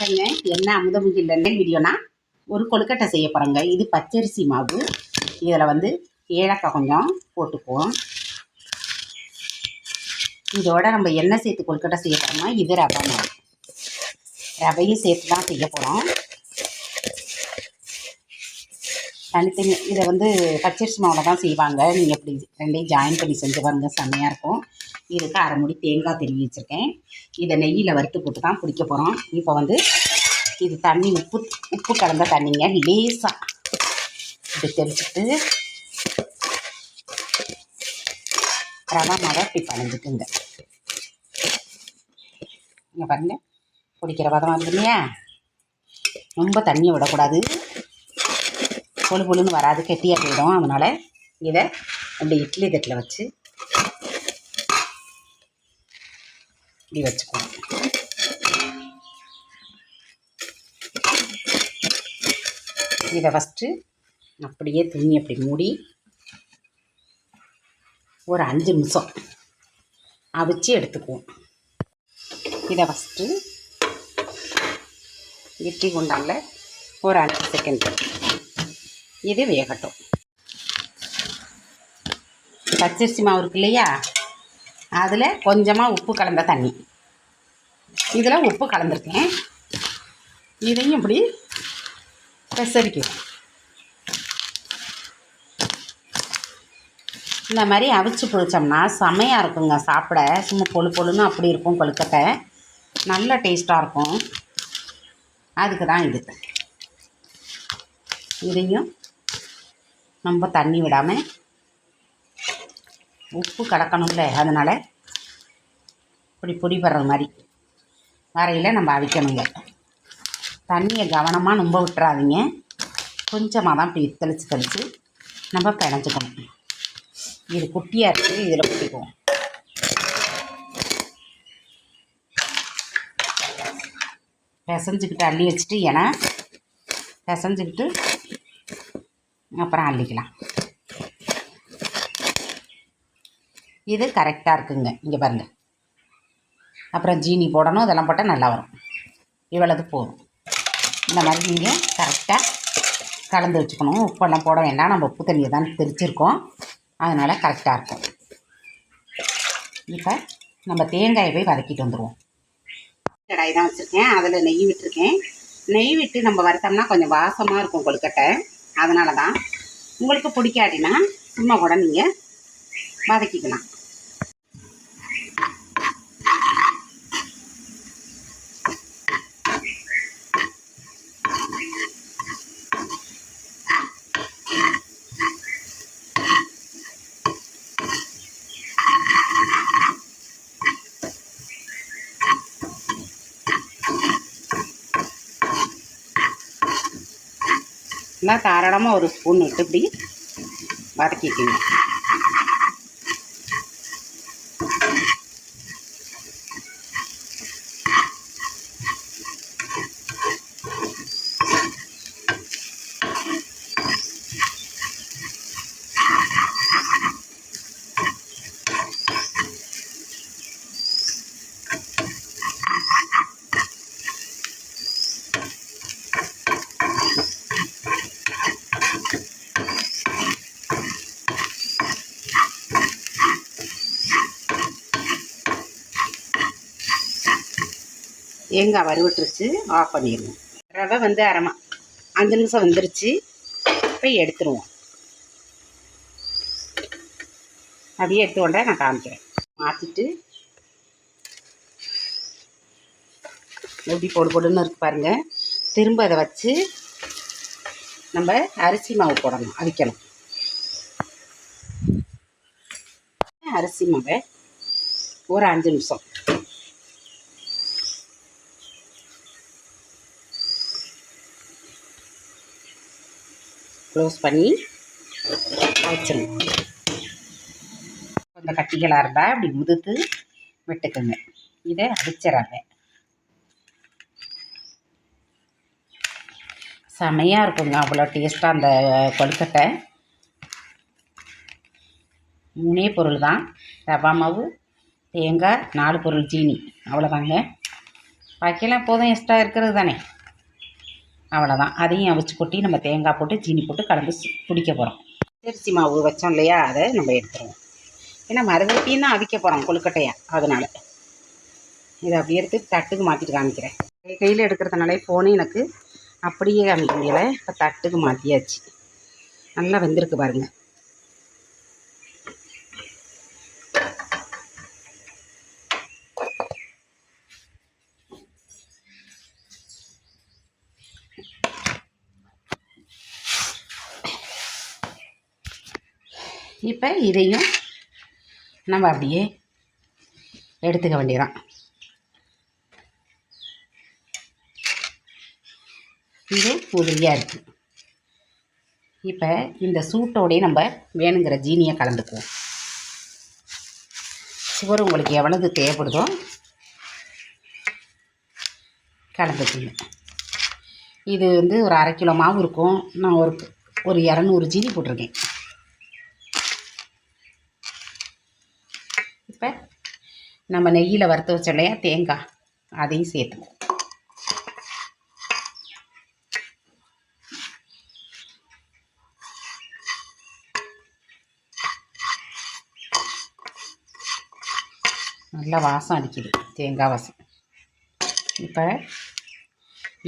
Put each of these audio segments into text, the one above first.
வணக்கங்க என்ன அமுதமுகி இல்லைன்னு வீடியோனா? ஒரு கொழுக்கட்டை செய்ய போகிறோங்க இது பச்சரிசி மாவு. இதில் வந்து ஏலக்காய் கொஞ்சம் போட்டுக்குவோம். இதோட நம்ம எண்ணெய் சேர்த்து கொழுக்கட்டை செய்ய போகிறோமா இது ரவை மாவு. ரவையும் சேர்த்து தான் செய்ய போகிறோம் தனித்தனி இதை வந்து பச்சரிசி மாவில் தான் செய்வாங்க. நீங்கள் இப்படி ரெண்டையும் ஜாயின் பண்ணி செஞ்சு பாருங்க. செம்மையாக இருக்கும். இதுக்கு அரைமுடி தேங்காய் திருவி வச்சுருக்கேன். இதை நெய்யில் வறுத்து போட்டு தான் பிடிக்க போகிறோம் இப்போ வந்து இது தண்ணி உப்பு உப்பு கலந்த தண்ணிங்க. லேசாக இப்படி தெளிச்சுட்டு ரவா மாவை இப்படி பழஞ்சுக்குங்க இங்கே பாருங்க. பிடிக்கிற பதமாக இருக்கு இல்லையா? ரொம்ப தண்ணியை விடக்கூடாது. பொழு பொழுன்னு வராது. கெட்டியாக போயிடும். அதனால் இதை அப்படி இட்லி தட்டில் வச்சு இப்படி வச்சுக்குவோம் இதை ஃபஸ்ட்டு அப்படியே துணி அப்படி மூடி ஒரு அஞ்சு நிமிஷம் அவிச்சு எடுத்துக்குவோம் இதை ஃபஸ்ட்டு இட்லி குண்டானில் ஒரு அஞ்சு செகண்ட் இது வேகட்டும். பச்சரிசி மாவு இருக்கு இல்லையா? அதில் கொஞ்சமாக உப்பு கலந்த தண்ணி. இதில் உப்பு கலந்துருக்கேன். இதையும் இப்படி பெசரிக்கும் இந்த மாதிரி அவிச்சு பிடிச்சோம்னா செமையாக இருக்குங்க. சாப்பிட சும்மா பொழு பொழுன்னு அப்படி இருக்கும் கொழுக்கட்டை. நல்ல டேஸ்ட்டாக இருக்கும். அதுக்கு தான் இது. இதையும் ரொம்ப தண்ணி விடாமல் உப்பு கடக்கணும்ல அதனால் இப்படி பொடி படுற மாதிரி. வரையில் நம்ம அவிக்கணுங்க. தண்ணியை கவனமாக நம்ப விட்டுறாதீங்க. கொஞ்சமாக தான் இப்படி தெளித்து தெளித்து நம்ம பிணைஞ்சிக்கணும். இது குட்டியாக இருக்குது இதில் குட்டிக்குவோம். பிசைஞ்சிக்கிட்டு அள்ளி வச்சுட்டு ஏன்னா பிசைஞ்சிக்கிட்டு அப்புறம் அள்ளிக்கலாம். இது கரெக்டாக இருக்குங்க. இங்கே பாருங்கள் அப்புறம் ஜீனி போடணும். இதெல்லாம் போட்டால் நல்லா வரும். இவ்வளவு போதும். இந்த மாதிரி நீங்கள் கரெக்டாக கலந்து வச்சுக்கணும். உப்பெல்லாம் போட வேண்டாம். நம்ம உப்பு தண்ணியை தான் தெரிச்சிருக்கோம் அதனால் கரெக்டாக இருக்கும். இப்போ நம்ம தேங்காயை போய் வதக்கிட்டு வந்துடுவோம் கடாய் தான் வச்சுருக்கேன். அதில் நெய் விட்டுருக்கேன். நெய் விட்டு நம்ம வறுத்தோம்னா கொஞ்சம் வாசமாக இருக்கும் கொழுக்கட்டை. அதனால தான் உங்களுக்கு பிடிக்காட்டினா சும்மா கூட நீங்கள் வதக்கிக்கலாம். நான் தாராளமாக ஒரு ஸ்பூன் விட்டு இப்படி வதக்கிக்கோங்க. தேங்காய் வறுவிட்டுருச்சு ஆஃப் பண்ணிடுவோம் ரவை வந்து அரைமா அஞ்சு நிமிஷம் வந்துருச்சு. இப்போ எடுத்துருவோம். அப்படியே எடுத்து கொண்டா நான் காமிக்கிறேன். மாற்றிட்டு எப்படி போடு போடுன்னு இருக்கு பாருங்கள் திரும்ப அதை வச்சு நம்ம அரிசி மாவு போடணும் அவிக்கணும். அரிசி மாவை ஒரு அஞ்சு நிமிஷம். க்ளோஸ் பண்ணி வச்சிருங்க கொஞ்சம் கட்டிகளாக இருந்தால் அப்படி உதுத்து விட்டுக்குங்க. இதை அடிச்சிடறேன் செமையாக இருக்குங்க. அவ்வளோ டேஸ்ட்டாக அந்த கொழுக்கட்டை. மூணே பொருள் தான். ரவா மாவு தேங்காய் நாலு பொருள் ஜீனி அவ்வளோதாங்க. பாக்கியெல்லாம் எப்போதும் எக்ஸ்ட்ரா இருக்கிறது தானே. அவ்வளோதான் அதையும் அவிச்சு கொட்டி நம்ம தேங்காய் போட்டு சீனி போட்டு கலந்து குடிக்க போகிறோம் அரிசி மாவு வச்சோம் இல்லையா? அதை நம்ம எடுத்துருவோம். ஏன்னா மறுபடியும் தான் அவிக்க போகிறோம் கொழுக்கட்டையாக அதனால். இதை அப்படியே எடுத்து தட்டுக்கு மாற்றிட்டு காமிக்கிறேன். கையில் எடுக்கிறதுனாலே ஃபோனு எனக்கு அப்படியே காமிக்க முடியலை. இப்போ தட்டுக்கு மாற்றியாச்சு நல்லா வெந்திருக்கு பாருங்கள் இப்போ இதையும் நம்ம அப்படியே எடுத்துக்க வேண்டியதான் இது உதவியாக இருக்குது இப்போ இந்த சூட்டோடயே நம்ம வேணுங்கிற ஜீனியை கலந்துக்குவோம். சுகர் உங்களுக்கு எவ்வளவு தேவைப்படுதோ கலந்துக்குங்க. இது வந்து ஒரு அரை கிலோ மாவு இருக்கும். நான் ஒரு ஒரு இரநூறு ஜீனி போட்டிருக்கேன் இப்போ நம்ம நெய்யில் வறுத்து வச்சோம் இல்லையா? தேங்காய். அதையும் சேர்த்துக்குவோம் நல்லா வாசம் அடிக்குது. தேங்காய் வாசம். இப்போ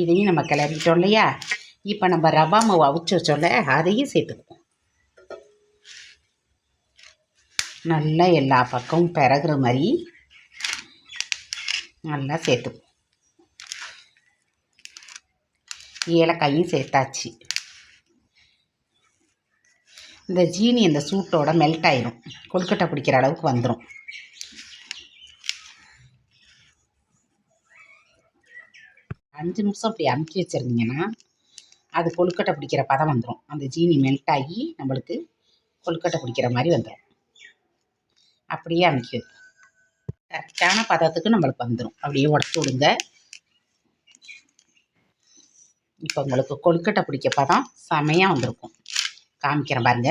இதையும் நம்ம கிளறிட்டோம் இல்லையா? இப்போ நம்ம ரவா மாவு அவிச்சு வச்சோம்ல அதையும் சேர்த்துக்குவோம். நல்லா எல்லா பக்கமும் பிறகுற மாதிரி நல்லா சேர்த்துப்போம் ஏலக்காயும் சேர்த்தாச்சு. இந்த ஜீனி இந்த சூட்டோட மெல்ட் ஆயிரும். கொழுக்கட்டை பிடிக்கிற அளவுக்கு வந்துடும் அஞ்சு நிமிஷம் அப்படி அமுக்கி வச்சுருந்தீங்கன்னா அது கொழுக்கட்டை பிடிக்கிற பதம் வந்துடும் அந்த ஜீனி மெல்ட் ஆகி நம்மளுக்கு கொழுக்கட்டை பிடிக்கிற மாதிரி வந்துடும் அப்படியே அமுக்கி வைப்போம். கரெக்டான பதத்துக்கு நம்மளுக்கு வந்துடும் அப்படியே உடச்சி விடுங்க. இப்போ உங்களுக்கு கொழுக்கட்டை பிடிக்க பதம் செமையாக வந்திருக்கும். காமிக்கிறேன் பாருங்க.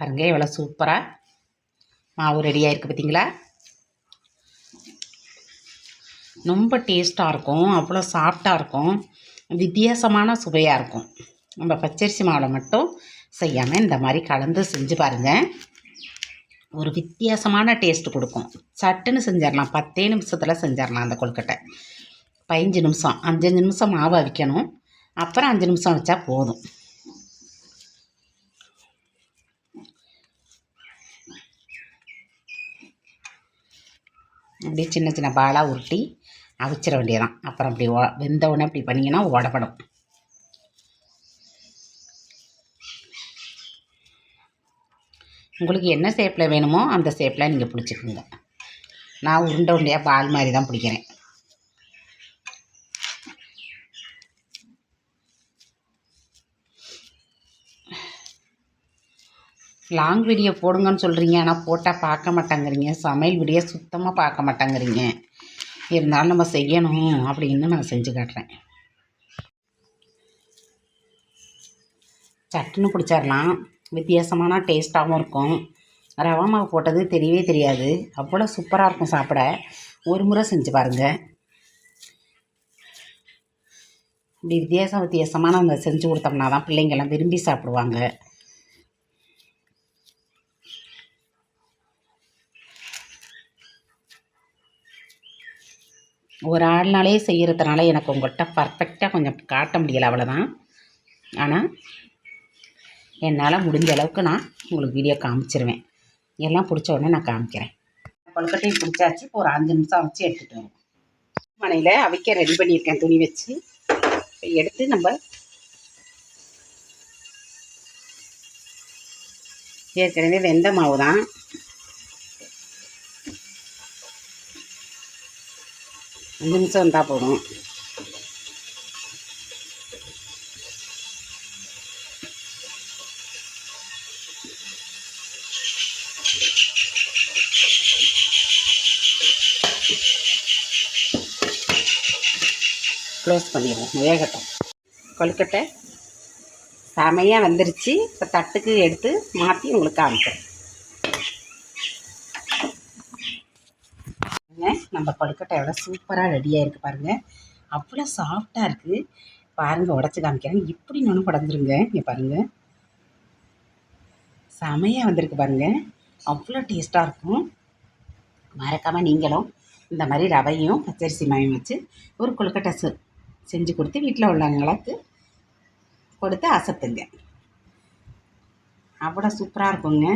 பாருங்க எவ்வளோ சூப்பராக மாவு ரெடியாக இருக்குது பார்த்தீங்களா ரொம்ப டேஸ்ட்டாக இருக்கும். அவ்வளோ சாஃப்டாக இருக்கும். வித்தியாசமான சுவையாக இருக்கும். நம்ம பச்சரிசி மாவில் மட்டும் செய்யாமல் இந்த மாதிரி கலந்து செஞ்சு பாருங்கள் ஒரு வித்தியாசமான டேஸ்ட் கொடுக்கும். சட்டுன்னு செஞ்சிடலாம் பத்தே நிமிஷத்தில் செஞ்சிடலாம் அந்த கொழுக்கட்டை. பதினஞ்சு நிமிஷம் அஞ்சஞ்சு நிமிஷம் மாவு அவிக்கணும். அப்புறம் அஞ்சு நிமிஷம் வச்சா போதும். அப்படியே சின்ன சின்ன பாலாக உருட்டி அவிச்சிட வேண்டியதான் அப்புறம் அப்படி ஒ வெந்த உடனே அப்படி பண்ணிங்கன்னா உடப்படும் உங்களுக்கு என்ன ஷேப்பில் வேணுமோ அந்த ஷேப்பில் நீங்கள் பிடிச்சிக்கோங்க. நான் உருண்டை உருண்டையாக பால் மாதிரி தான் பிடிக்கிறேன். லாங் வீடியோ போடுங்கன்னு சொல்கிறீங்க ஆனால் போட்டால் பார்க்க மாட்டேங்கிறீங்க. சமையல் வீடியோ சுத்தமாக பார்க்க மாட்டேங்கிறீங்க. இருந்தாலும் நம்ம செய்யணும் அப்படின்னு நான் செஞ்சு காட்டுறேன். சட்டுன்னு பிடிச்சிடலாம் வித்தியாசமான டேஸ்ட்டாகவும் இருக்கும். ரவா மாவு போட்டது தெரியவே தெரியாது. அவ்வளோ சூப்பராக இருக்கும் சாப்பிட. ஒரு முறை செஞ்சு பாருங்கள் இப்படி வித்தியாசம் வித்தியாசமான அந்த செஞ்சு கொடுத்தோம்னா தான் பிள்ளைங்கள்லாம் விரும்பி சாப்பிடுவாங்க. ஒரு ஆள்னாலே செய்கிறதுனால எனக்கு உங்கள்கிட்ட பர்ஃபெக்டாக கொஞ்சம் காட்ட முடியலை அவ்வளோதான் ஆனால் என்னால் முடிஞ்ச அளவுக்கு நான் உங்களுக்கு வீடியோ காமிச்சிருவேன். எல்லாம் பிடிச்ச உடனே நான் காமிக்கிறேன். கொழுக்கட்டையும் பிடிச்சாச்சு இப்போ ஒரு அஞ்சு நிமிஷம் வச்சு எடுத்துகிட்டு வருவோம். மனையில் அவிக்க ரெடி பண்ணியிருக்கேன் துணி வச்சு. எடுத்து நம்ம ஏற்கனவே வெந்த மாவு தான் அஞ்சு நிமிஷம் வந்தால் போதும். க்ளோஸ் பண்ணிடுவோம் வேகட்டும். கொழுக்கட்டை செமையாக வந்துருச்சு. இப்போ தட்டுக்கு எடுத்து மாற்றி உங்களுக்கு காமிக்கிறேன் பாருங்க, நம்ம கொழுக்கட்டை எவ்வளோ சூப்பராக ரெடியாக இருக்குது பாருங்கள் அவ்வளோ சாஃப்டாக இருக்குது பாருங்கள் உடச்சி காமிக்கிறேன். இப்படி நானும் படந்துருங்க இங்கே பாருங்கள் செமையாக வந்திருக்கு பாருங்கள் அவ்வளோ டேஸ்ட்டாக இருக்கும். மறக்காமல் நீங்களும் இந்த மாதிரி ரவையும் பச்சரிசி மாவையும் வச்சு ஒரு கொழுக்கட்டை செ செஞ்சு கொடுத்து வீட்டில் உள்ளவங்களுக்கு கொடுத்து அசத்துங்க. அவ்வளோ சூப்பராக இருக்குங்க.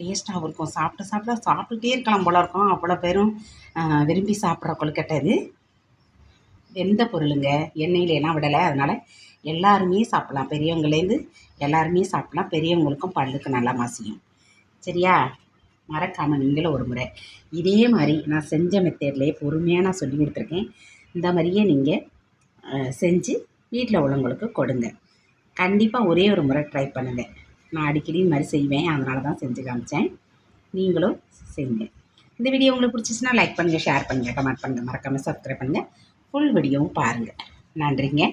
டேஸ்ட்டாகவும் இருக்கும். சாப்பிட்டு சாப்பிட சாப்பிட்டுட்டே இருக்கலாம் போல இருக்கும். அவ்வளோ பேரும் விரும்பி சாப்பிட்ற கொழுக்கட்டை இது வெந்த பொருளுங்க? எண்ணெயில எல்லாம் விடலை. அதனால் எல்லாருமே சாப்பிட்லாம். பெரியவங்கலேருந்து எல்லாருமே சாப்பிட்லாம். பெரியவங்களுக்கும் பல்லுக்கு நல்லா மாசியும். சரியா? மறக்காமல் நீங்களும் ஒரு முறை இதே மாதிரி நான் செஞ்ச மெத்தேட்லேயே பொறுமையாக நான் சொல்லி கொடுத்துருக்கேன். இந்த மாதிரியே நீங்கள் செஞ்சு வீட்டில் உள்ளவங்களுக்கு கொடுங்க. கண்டிப்பாக ஒரே ஒரு முறை ட்ரை பண்ணுங்கள் நான் அடிக்கடி இந்த மாதிரி செய்வேன். அதனால தான் செஞ்சு காமிச்சேன். நீங்களும் செய்யுங்க. இந்த வீடியோ உங்களுக்கு பிடிச்சிச்சுன்னா லைக் பண்ணுங்கள் ஷேர் பண்ணுங்கள் கமெண்ட் பண்ணுங்கள் மறக்காமல் சப்ஸ்கிரைப் பண்ணுங்கள் ஃபுல் வீடியோவும் பாருங்கள் நன்றிங்க.